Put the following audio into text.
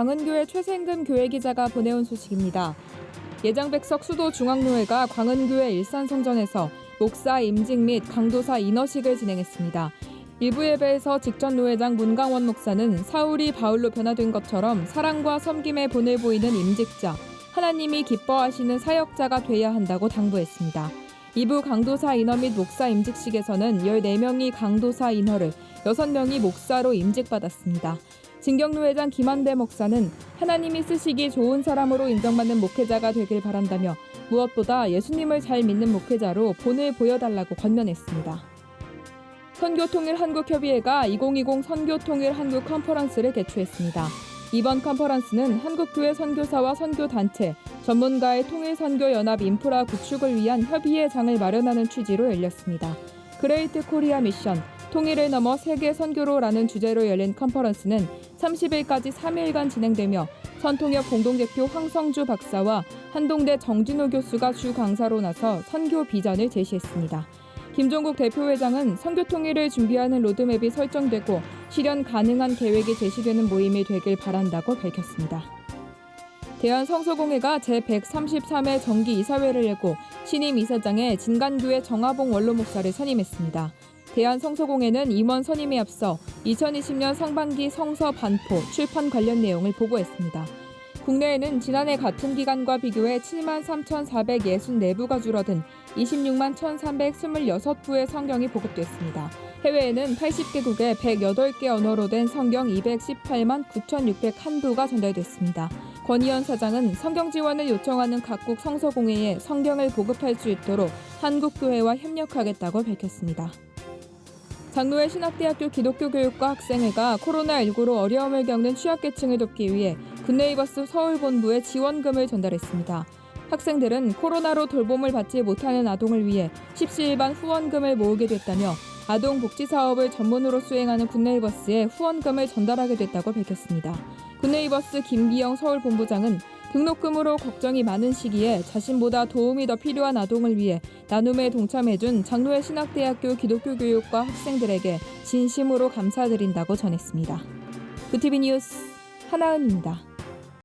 광은교회 최생금 교회 기자가 보내온 소식입니다. 예장백석 수도 중앙교회가 광은교회 일산성전에서 목사 임직 및 강도사 인허식을 진행했습니다. 일부 예배에서 직전 노회장 문강원 목사는 사울이 바울로 변화된 것처럼 사랑과 섬김에 본을 보이는 임직자, 하나님이 기뻐하시는 사역자가 돼야 한다고 당부했습니다. 2부 강도사 인허 및 목사 임직식에서는 14명이 강도사 인허를, 6명이 목사로 임직받았습니다. 진경로 회장 김한대 목사는 하나님이 쓰시기 좋은 사람으로 인정받는 목회자가 되길 바란다며 무엇보다 예수님을 잘 믿는 목회자로 본을 보여달라고 권면했습니다. 선교통일 한국협의회가 2020 선교통일 한국 컨퍼런스를 개최했습니다. 이번 컨퍼런스는 한국교회 선교사와 선교단체, 전문가의 통일선교연합 인프라 구축을 위한 협의회장을 마련하는 취지로 열렸습니다. 그레이트 코리아 미션, 통일을 넘어 세계 선교로라는 주제로 열린 컨퍼런스는 30일까지 3일간 진행되며 선통협 공동대표 황성주 박사와 한동대 정진호 교수가 주 강사로 나서 선교 비전을 제시했습니다. 김종국 대표회장은 선교 통일을 준비하는 로드맵이 설정되고 실현 가능한 계획이 제시되는 모임이 되길 바란다고 밝혔습니다. 대한성서공회가 제133회 정기 이사회를 열고 신임 이사장에 진간교회 정하봉 원로 목사를 선임했습니다. 대한성서공회는 임원 선임에 앞서 2020년 상반기 성서 반포 출판 관련 내용을 보고했습니다. 국내에는 지난해 같은 기간과 비교해 7만 3,464부가 줄어든 26만 1,326부의 성경이 보급됐습니다. 해외에는 80개국에 108개 언어로 된 성경 218만 9,601부가 전달됐습니다. 권희연 사장은 성경 지원을 요청하는 각국 성서공회에 성경을 보급할 수 있도록 한국교회와 협력하겠다고 밝혔습니다. 장로회 신학대학교 기독교교육과 학생회가 코로나19로 어려움을 겪는 취약계층을 돕기 위해 굿네이버스 서울본부에 지원금을 전달했습니다. 학생들은 코로나로 돌봄을 받지 못하는 아동을 위해 십시일반 후원금을 모으게 됐다며 아동 복지 사업을 전문으로 수행하는 굿네이버스에 후원금을 전달하게 됐다고 밝혔습니다. 굿네이버스 김기영 서울본부장은 등록금으로 걱정이 많은 시기에 자신보다 도움이 더 필요한 아동을 위해 나눔에 동참해준 장로회 신학대학교 기독교 교육과 학생들에게 진심으로 감사드린다고 전했습니다. 부티비 뉴스 하나은입니다.